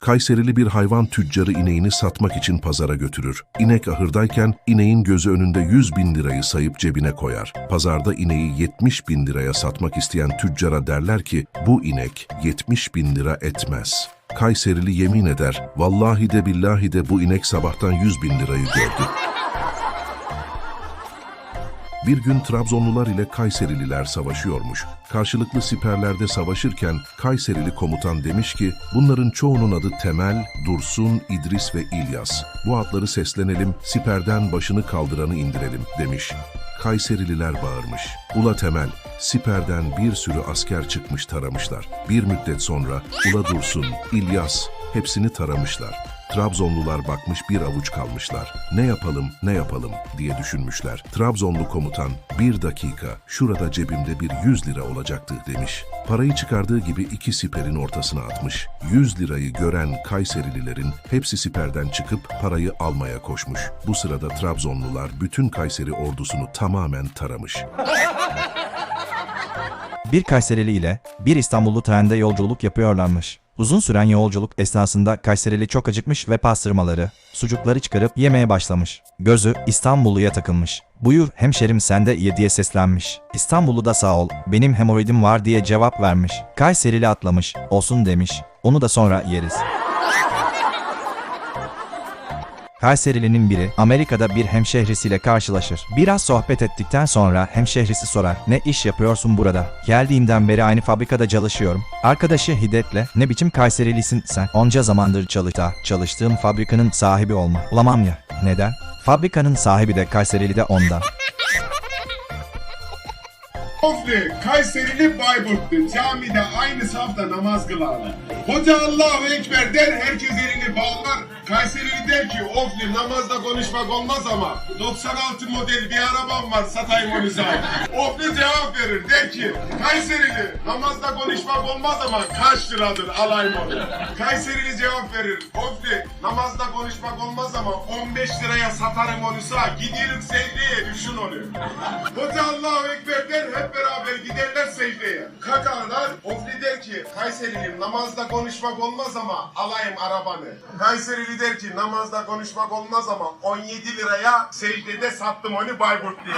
Kayserili bir hayvan tüccarı ineğini satmak için pazara götürür. İnek ahırdayken ineğin gözü önünde 100 bin lirayı sayıp cebine koyar. Pazarda ineği 70 bin liraya satmak isteyen tüccara derler ki bu inek 70 bin lira etmez. Kayserili yemin eder, vallahi de billahi de bu inek sabahtan 100 bin lirayı gördü. Bir gün Trabzonlular ile Kayserililer savaşıyormuş. Karşılıklı siperlerde savaşırken Kayserili komutan demiş ki bunların çoğunun adı Temel, Dursun, İdris ve İlyas. Bu adları seslenelim, siperden başını kaldıranı indirelim demiş. Kayserililer bağırmış. Ula Temel, siperden bir sürü asker çıkmış taramışlar. Bir müddet sonra Ula Dursun, İlyas hepsini taramışlar. Trabzonlular bakmış bir avuç kalmışlar. Ne yapalım, ne yapalım diye düşünmüşler. Trabzonlu komutan, bir dakika, şurada cebimde bir 100 lira olacaktı demiş. Parayı çıkardığı gibi iki siperin ortasına atmış. 100 lirayı gören Kayserililerin hepsi siperden çıkıp parayı almaya koşmuş. Bu sırada Trabzonlular bütün Kayseri ordusunu tamamen taramış. Bir Kayserili ile bir İstanbullu trende yolculuk yapıyorlarmış. Uzun süren yolculuk esnasında Kayserili çok acıkmış ve pastırmaları, sucukları çıkarıp yemeye başlamış. Gözü İstanbulluya takılmış. Buyur hemşerim sen de ye diye seslenmiş. İstanbullu da sağ ol benim hemoroidim var diye cevap vermiş. Kayserili atlamış olsun demiş. Onu da sonra yeriz. Kayserili'nin biri Amerika'da bir hemşehrisiyle karşılaşır. Biraz sohbet ettikten sonra hemşehrisi sorar. Ne iş yapıyorsun burada? Geldiğimden beri aynı fabrikada çalışıyorum. Arkadaşı Hidet'le ne biçim Kayserilisin sen? Onca zamandır çalışta. Çalıştığım fabrikanın sahibi olma. Olamam ya. Neden? Fabrikanın sahibi de Kayserili de ondan. Ofli, Kayserili Bayburt'tu. Camide aynı safta namaz kılarlar. Hoca Allahu Ekber der, herkes elini bağlar. Kayserili der ki, Ofli namazda konuşmak olmaz ama 96 model bir arabam var satayım onu sana. Ofli cevap verir, der ki, Kayserili namazda konuşmak olmaz ama kaç liradır alayım onu. Kayserili cevap verir, Ofli namazda konuşmak olmaz ama 15 liraya satarım onu sana. Gidiyorum secdeye düşün onu. Hoca Allahu Ekber der hep beraber giderler secdeye. Kakarlar Ofli der ki Kayserilim namazda konuşmak olmaz ama alayım arabanı. Kayserili der ki namazda konuşmak olmaz ama 17 liraya secdede sattım onu Bayburt diye.